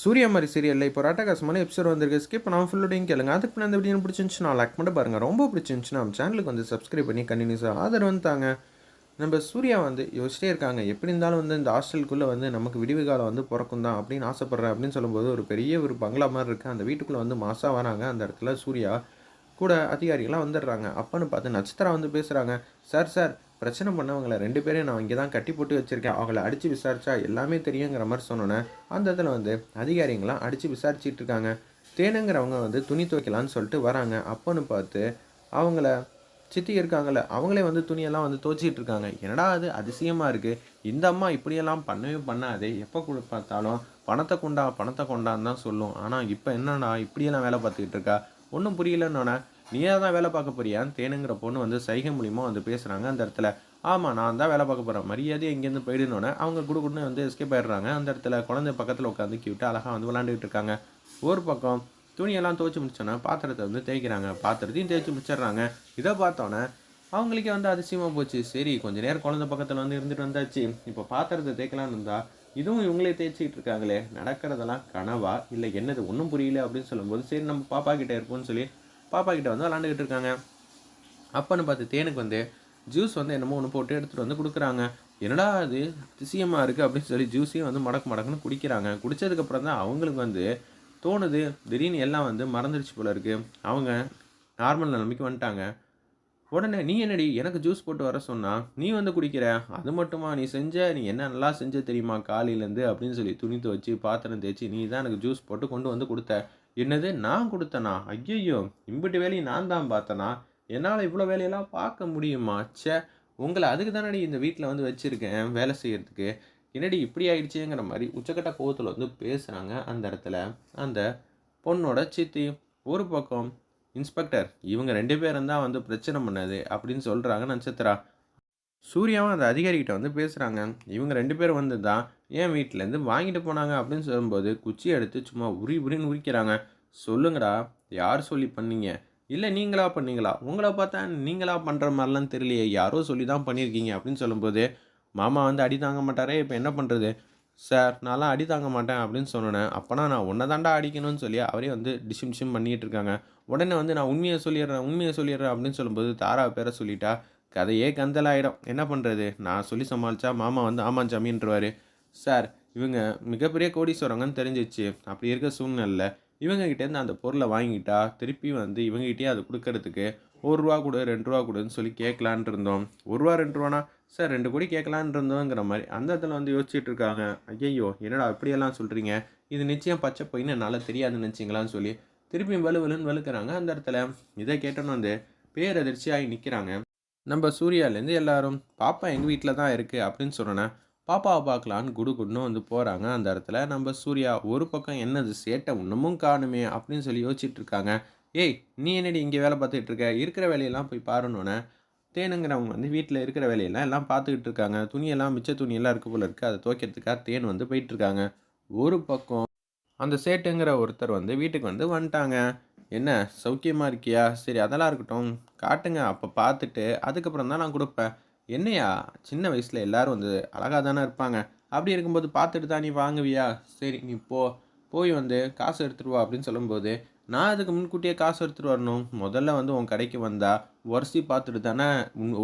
சூரியமாரி மாதிரி சீரியலில் இப்போ ராட்டகாசமான எபிசோட் வந்திருக்கு. ஸ்கிப் பண்ணாமல் ஃபுல்லோடையும் கேளுங்க. அதுக்கு பின்னாடி இந்த வீடியோ பிடிச்சிருந்துச்சுன்னா லைக் பண்ணி பாருங்கள் ரொம்ப பிடிச்சிருந்துச்சுன்னா நம்ம சேனலுக்கு வந்து சப்ஸ்கிரைப் பண்ணி கண்டினியூஸாக ஆதரவு வந்து தாங்க. நம்ம சூர்யா வந்து யோசிச்சிட்டே இருக்காங்க. எப்படி இருந்தாலும் வந்து இந்த ஹாஸ்டலுக்குள்ளே வந்து நமக்கு விடிவு காலம் வந்து பிறக்கும் தான் அப்படின்னு ஆசைப்பட்றேன் அப்படின்னு சொல்லும்போது ஒரு பெரிய ஒரு பங்களா மாதிரி இருக்குது அந்த வீட்டுக்குள்ளே வந்து மாசாக வராங்க. அந்த இடத்துல சூர்யா கூட அதிகாரிகள்லாம் வந்துடுறாங்க. அப்பன்னு பார்த்து நட்சத்திரம் வந்து பேசுகிறாங்க சார் சார் பிரச்சனை பண்ணவங்களை ரெண்டு பேரையும் நான் இங்கே தான் கட்டி போட்டு வச்சுருக்கேன். அவங்கள அடித்து விசாரித்தா எல்லாமே தெரியுங்கிற மாதிரி சொன்னோன்னே அந்த இடத்துல வந்து அதிகாரிங்களாம் அடித்து விசாரிச்சிட்டு இருக்காங்க. தேனுங்கிறவங்க வந்து துணி துவைக்கலான்னு சொல்லிட்டு வராங்க. அப்போன்னு பார்த்து அவங்கள சித்தி இருக்காங்கல்ல அவங்களே வந்து துணியெல்லாம் வந்து துவைச்சிட்டு இருக்காங்க. என்னடா அது அதிசயமாக இருக்குது இந்த அம்மா இப்படியெல்லாம் பண்ணவே பண்ணாதே. எப்போ கொடு பார்த்தாலும் பணத்தை கொண்டா பணத்தை கொண்டான்னு தான் சொல்லும். ஆனால் இப்போ என்னடா இப்படியெல்லாம் வேலை பார்த்துக்கிட்டு இருக்கா? ஒன்றும் புரியலன்னொன்னே நீயே தான் வேலை பார்க்க போறியான்னு தேனுங்கிற பொண்ணு வந்து சைகை மூலிமா வந்து பேசுகிறாங்க அந்த இடத்துல. ஆமாம் நான் தான் வேலை பார்க்க போகிறேன் மரியாதை இங்கேருந்து போயிடுனோடனே அவங்க குடு குடுன்னு வந்து எஸ்கேப் ஆயிடுறாங்க. அந்த இடத்துல குழந்தை பக்கத்தில் உட்காந்து கிவிட்டு அழகாக வந்து விளாண்டுக்கிட்டு இருக்காங்க. ஒரு பக்கம் துணியெல்லாம் துவைச்சி முடிச்சோன்னா பாத்திரத்தை வந்து தேய்க்கிறாங்க. பாத்திரத்தையும் தேய்ச்சி முடிச்சிடுறாங்க. இதை பார்த்தோன்னே அவங்களுக்கே வந்து அதிசயமாக போச்சு. சரி கொஞ்ச நேரம் குழந்தை பக்கத்தில் வந்து இருந்துட்டு வந்தாச்சு. இப்போ பாத்திரத்தை தேய்க்கலான்னு இருந்தா இதுவும் இவங்களே தேய்ச்சிக்கிட்டு இருக்காங்களே. நடக்கிறதெல்லாம் கனவா? இல்லை என்னது? ஒன்றும் புரியல அப்படின்னு சொல்லும்போது சரி நம்ம பாப்பா கிட்டே இருப்போம்னு சொல்லி பாப்பா கிட்ட வந்து விளாண்டுக்கிட்டு இருக்காங்க. அப்பன்னு பார்த்து தேனுக்கு வந்து ஜூஸ் வந்து என்னமோ ஒன்று போட்டு எடுத்துகிட்டு வந்து கொடுக்குறாங்க. என்னடா அது அதிசயமாக இருக்குது அப்படின்னு சொல்லி ஜூஸையும் வந்து மடக்கு மடக்குன்னு குடிக்கிறாங்க. குடித்ததுக்கப்புறம் தான் அவங்களுக்கு வந்து தோணுது திடீர்னு எல்லாம் வந்து மறந்துடுச்சு போல இருக்குது அவங்க நார்மல் நிலைமைக்கு வந்துட்டாங்க. உடனே நீ என்னடி? எனக்கு ஜூஸ் போட்டு வர சொன்னால் நீ வந்து குடிக்கிற? அது மட்டுமா? நீ செஞ்ச நீ என்ன நல்லா செஞ்ச தெரியுமா? காலையிலேருந்து அப்படின்னு சொல்லி துணி துவச்சி பாத்திரம் தேய்ச்சி நீ தான் எனக்கு ஜூஸ் போட்டு கொண்டு வந்து கொடுத்த. என்னது நான் கொடுத்தனா? ஐயையோ இம்பிட்டு வேலையை நான் தான் பார்த்தனா? என்னால் இவ்வளோ வேலையெல்லாம் பார்க்க முடியுமா? ச்சே உங்களை அதுக்கு தானடி இந்த வீட்டில் வந்து வச்சுருக்கேன் வேலை செய்கிறதுக்கு என்னடி இப்படி ஆயிடுச்சுங்கிற மாதிரி உச்சக்கட்ட கோவத்தில் வந்து பேசுகிறாங்க அந்த இடத்துல அந்த பொண்ணோட சித்தி. ஒரு பக்கம் இன்ஸ்பெக்டர் இவங்க ரெண்டு பேரும் தான் வந்து பிரச்சனை பண்ணது அப்படின்னு சொல்கிறாங்க நட்சத்திரா சூர்யாவும் அந்த அதிகாரிகிட்ட வந்து பேசுகிறாங்க இவங்க ரெண்டு பேரும் வந்து தான் ஏன் வீட்டிலேருந்து வாங்கிட்டு போனாங்க அப்படின்னு சொல்லும்போது குச்சி எடுத்து சும்மா உரி உரின்னு உரிக்கிறாங்க. சொல்லுங்கடா யார் சொல்லி பண்ணீங்க? இல்லை நீங்களா பண்ணீங்களா? உங்களை பார்த்தா நீங்களா பண்ணுற மாதிரிலாம் தெரியலையே. யாரோ சொல்லி தான் பண்ணியிருக்கீங்க அப்படின்னு சொல்லும்போது மாமா வந்து அடி தாங்க மாட்டாரே இப்போ என்ன பண்ணுறது சார் நான்லாம் அடி தாங்க மாட்டேன் அப்படின்னு சொன்னேன் அப்போனா நான் உன்னை தாண்டா அடிக்கணும்னு சொல்லி அவரே வந்து டிஷிம் டிஷிம் பண்ணிகிட்டு இருக்காங்க. உடனே வந்து நான் உண்மையை சொல்லிடுறேன் உண்மையை சொல்லிடுறேன் அப்படின்னு சொல்லும்போது தாரா பேரை சொல்லிட்டா. கதையே கந்தலாயிடும். என்ன பண்ணுறது நான் சொல்லி சமாளித்தா மாமா வந்து ஆமாம் ஜமீன்றவாரு சார் இவங்க மிகப்பெரிய கோடீஸ்வரங்கன்னு தெரிஞ்சிச்சு. அப்படி இருக்க சூழ்நிலை இவங்ககிட்டேருந்து அந்த பொருளை வாங்கிட்டா திருப்பி வந்து இவங்ககிட்டயே அது கொடுக்கறதுக்கு ஒரு ரூபா கொடு ரெண்டு ரூபா கொடுன்னு சொல்லி கேட்கலான் இருந்தோம். ஒரு ரூபா ரெண்டு ரூபானா? சார் ரெண்டு கோடி கேட்கலான் இருந்தோங்கிற மாதிரி அந்த இடத்துல வந்து யோசிச்சுட்டு இருக்காங்க. ஐயையோ என்னடா அப்படியெல்லாம் சொல்கிறீங்க இது நிச்சயம் பச்சை பொய்ன்னு என்னால் தெரியாதுன்னு நினச்சிங்களான்னு சொல்லி திருப்பியும் வலு வலுன்னு வலுக்கிறாங்க அந்த இடத்துல. இதை கேட்டோன்னு வந்து பேரதிர்ச்சியாகி நிற்கிறாங்க நம்ம சூர்யாலேருந்து எல்லாரும் பாப்பா எங்கள் வீட்டில் தான் இருக்குது அப்படின்னு சொன்னோன்னே பாப்பாவை பார்க்கலான்னு குடு குடுன்னு வந்து போகிறாங்க அந்த இடத்துல நம்ம சூர்யா ஒரு பக்கம் என்னது சேட்டை இன்னமும் காணுமே அப்படின்னு சொல்லி யோசிச்சுட்டு இருக்காங்க. ஏய் நீ என்னடி இங்கே வேலை பார்த்துட்டு இருக்க? இருக்கிற வேலையெல்லாம் போய் பாருனோன்னே தேனுங்கிறவங்க வந்து வீட்டில் இருக்கிற வேலையெல்லாம் எல்லாம் பார்த்துக்கிட்டு இருக்காங்க. துணியெல்லாம் மிச்ச துணியெல்லாம் இருக்கு போல இருக்குது அதை துவைக்கிறதுக்காக தேன் வந்து போயிட்டுருக்காங்க ஒரு பக்கம் அந்த சேட்டுங்கிற ஒருத்தர் வந்து வீட்டுக்கு வந்து வந்துட்டாங்க. என்ன சௌக்கியமாக இருக்கியா? சரி அதெல்லாம் இருக்கட்டும். காட்டுங்க அப்போ பார்த்துட்டு அதுக்கப்புறம் தான் நான் கொடுப்பேன். என்னையா? சின்ன வயசில் எல்லோரும் வந்து அழகாக தானே இருப்பாங்க. அப்படி இருக்கும்போது பார்த்துட்டு தான் நீ வாங்குவியா? சரி நீ போ. போய் வந்து காசு எடுத்துட்டு வா அப்படின்னு சொல்லும்போது நான் அதுக்கு முன்கூட்டியே காசு எடுத்துகிட்டு வரணும். முதல்ல வந்து உன் கடைக்கு வந்தால் உரசி பார்த்துட்டு தானே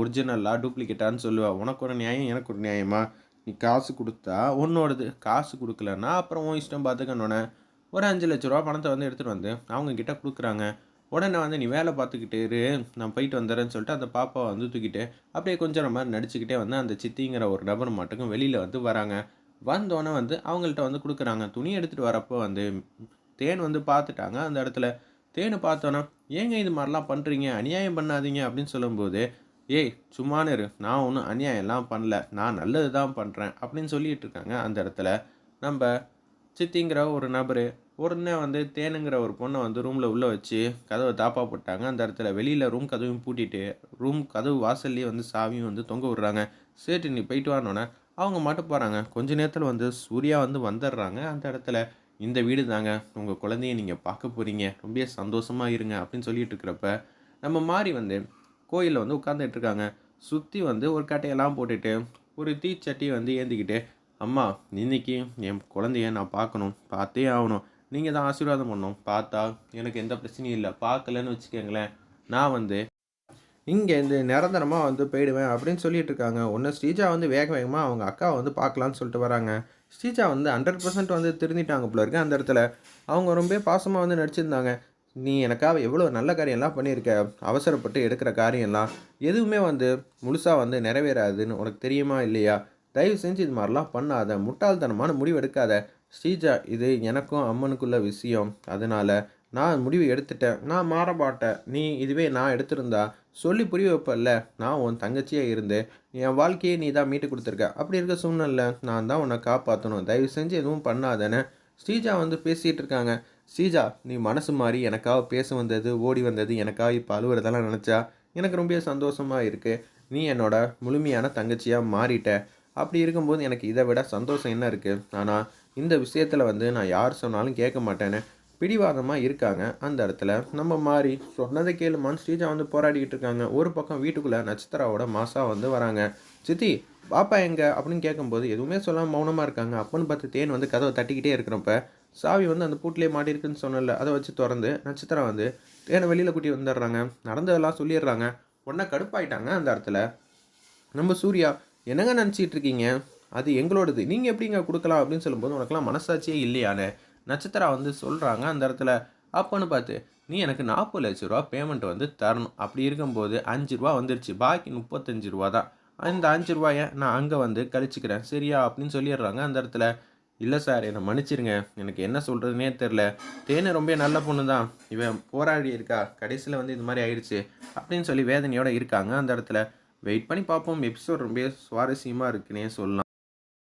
ஒரிஜினலாக டூப்ளிகேட்டான்னு சொல்லுவேன் உனக்கு ஒரு நியாயம் எனக்கு ஒரு நியாயமா? நீ காசு கொடுத்தா உன்னோடது. காசு கொடுக்கலன்னா அப்புறம் உன் இஷ்டம் பார்த்துக்கணுன்னே ஒரு அஞ்சு லட்ச ரூபா பணத்தை வந்து எடுத்துகிட்டு வந்து அவங்கக்கிட்ட கொடுக்குறாங்க. உடனே வந்து நீ வேலை பார்த்துக்கிட்டே இரு. நான் போயிட்டு வந்துடுறேன்னு சொல்லிட்டு அந்த பாப்பாவை வந்து தூக்கிட்டு அப்படியே கொஞ்சம் மாதிரி நடிச்சுக்கிட்டே வந்து அந்த சித்திங்கிற ஒரு நபர் மட்டுக்கும் வெளியில் வந்து வராங்க. வந்தோடனே வந்து அவங்கள்ட்ட வந்து கொடுக்குறாங்க. துணி எடுத்துகிட்டு வரப்போ வந்து தேன் வந்து பார்த்துட்டாங்க அந்த இடத்துல. தேனை பார்த்தோன்னா ஏங்க இது மாதிரிலாம் பண்ணுறீங்க அநியாயம் பண்ணாதீங்க. அப்படின்னு சொல்லும்போது ஏய் சும்மானு இரு. நான் ஒன்றும் அநியாயம்லாம் பண்ணல. நான் நல்லது தான் பண்ணுறேன் அப்படின்னு சொல்லிட்டு இருக்காங்க அந்த இடத்துல. நம்ம சித்திங்கிற ஒரு நபர் உடனே வந்து தேனுங்கிற ஒரு பொண்ணை வந்து ரூமில் உள்ளே வச்சு கதவை தாப்பா போட்டாங்க. அந்த இடத்துல வெளியில் ரூம் கதவையும் பூட்டிட்டு ரூம் கதவு வாசல்லையே வந்து சாவியும் வந்து தொங்க விடுறாங்க. சேட்டு நீ போயிட்டு வானோன்னே அவங்க மட்டும் போகிறாங்க கொஞ்ச நேரத்தில் வந்து சூர்யா வந்து வந்துடுறாங்க. அந்த இடத்துல இந்த வீடு தாங்க. உங்கள் குழந்தைய நீங்கள் பார்க்க போகிறீங்க ரொம்ப சந்தோஷமாக இருங்க. அப்படின்னு சொல்லிட்டு இருக்கிறப்ப நம்ம மாறி வந்து கோயிலில் வந்து உட்காந்துட்டு இருக்காங்க. சுற்றி வந்து ஒரு கட்டையெல்லாம் போட்டுட்டு ஒரு தீச்சட்டி வந்து ஏந்திக்கிட்டு அம்மா இன்றைக்கி என் குழந்தைய நான் பார்க்கணும். பார்த்தே ஆகணும். நீங்கள் தான் ஆசீர்வாதம் பண்ணணும் பார்த்தா எனக்கு எந்த பிரச்சனையும் இல்லை. பார்க்கலன்னு வச்சுக்கோங்களேன். நான் வந்து இங்கே இந்த நிரந்தரமாக வந்து போயிடுவேன் அப்படின்னு சொல்லிட்டு இருக்காங்க. ஒன்று ஸ்ரீஜா வந்து வேக வேகமாக அவங்க அக்காவை வந்து பார்க்கலான்னு சொல்லிட்டு வராங்க. ஸ்ரீஜா வந்து ஹண்ட்ரட் பர்சன்ட் வந்து திருந்திட்டாங்க போல இருக்கு அந்த இடத்துல. அவங்க ரொம்ப பாசமாக வந்து நடிச்சிருந்தாங்க. நீ எனக்காக எவ்வளோ நல்ல காரியம்லாம் பண்ணியிருக்க. அவசரப்பட்டு எடுக்கிற காரியம்லாம் எதுவுமே வந்து முழுசாக வந்து நிறைவேறாதுன்னு உனக்கு தெரியுமா இல்லையா? தயவு செஞ்சு இது மாதிரிலாம் பண்ணாத. முட்டாள்தனமான முடிவு எடுக்காத ஸ்ரீஜா இது எனக்கும் அம்மனுக்குள்ள விஷயம். அதனால் நான் முடிவு எடுத்துட்டேன். நான் மாற நீ இதுவே நான் எடுத்திருந்தா சொல்லி புரிய வைப்பல்ல. நான் உன் தங்கச்சியாக இருந்து என் வாழ்க்கையை நீ தான் மீட்டு கொடுத்துருக்க. அப்படி இருக்க சூழ்நிலை நான் தான் உன்னை காப்பாற்றணும் தயவு செஞ்சு எதுவும் பண்ணாதேன்னு ஸ்ரீஜா வந்து பேசிகிட்டு இருக்காங்க. ஸ்ரீஜா நீ மனசு மாறி எனக்காக பேச வந்தது ஓடி வந்தது எனக்காக இப்போ அழுவுறதெல்லாம் நினச்சா எனக்கு ரொம்ப சந்தோஷமாக இருக்குது நீ என்னோட முழுமையான தங்கச்சியாக மாறிட்ட. அப்படி இருக்கும்போது எனக்கு இதை விட சந்தோஷம் என்ன இருக்குது ஆனால் இந்த விஷயத்தில் வந்து நான் யார் சொன்னாலும் கேட்க மாட்டேன்னு பிடிவாதமாக இருக்காங்க அந்த இடத்துல. நம்ம மாறி சொன்னதை கேளுமான்னு ஸ்ரீஜா வந்து போராடிக்கிட்டு இருக்காங்க. ஒரு பக்கம் வீட்டுக்குள்ளே நட்சத்திராவோட மாசா வந்து வராங்க. சித்தி பாப்பா எங்க? அப்படின்னு கேட்கும்போது எதுவுமே சொல்லாமல் மௌனமாக இருக்காங்க. அப்பன்னு பார்த்து தேன் வந்து கதவை தட்டிக்கிட்டே இருக்கிறப்ப சாவி வந்து அந்த பூட்டிலே மாட்டியிருக்குன்னு சொன்னல அதை வச்சு திறந்து நட்சத்திரம் வந்து தேனை வெளியில் கூட்டி வந்துடுறாங்க. நடந்ததெல்லாம் சொல்லிடுறாங்க. உடனே கடுப்பாயிட்டாங்க அந்த இடத்துல. நம்ம சூர்யா என்னங்க நினச்சிட்டு இருக்கீங்க அது எங்களோடது. நீங்கள் எப்படிங்க கொடுக்கலாம் அப்படின்னு சொல்லும்போது உனக்கெல்லாம் மனசாட்சியே இல்லையானே. நட்சத்திரா வந்து சொல்கிறாங்க அந்த இடத்துல அப்போன்னு பார்த்து நீ எனக்கு நாற்பது லட்ச ரூபா பேமெண்ட் வந்து தரணும். அப்படி இருக்கும்போது அஞ்சு ரூபா வந்துருச்சு. பாக்கி முப்பத்தஞ்சு ரூபா தான். இந்த அஞ்சு ரூபாயை நான் அங்கே வந்து கழிச்சுக்கிறேன். சரியா? அப்படின்னு சொல்லிடுறாங்க அந்த இடத்துல. இல்லை சார் என்னை மன்னிச்சிருங்க. எனக்கு என்ன சொல்கிறதுனே தெரில. தேனு ரொம்ப நல்ல பொண்ணு தான். இவன் போராடி இருக்கா. கடைசியில் வந்து இது மாதிரி ஆயிடுச்சு. அப்படின்னு சொல்லி வேதனையோடு இருக்காங்க அந்த இடத்துல. வெயிட் பண்ணி பார்ப்போம். எபிசோட் ரொம்ப சுவாரஸ்யமாக இருக்குன்னே சொல்லலாம்.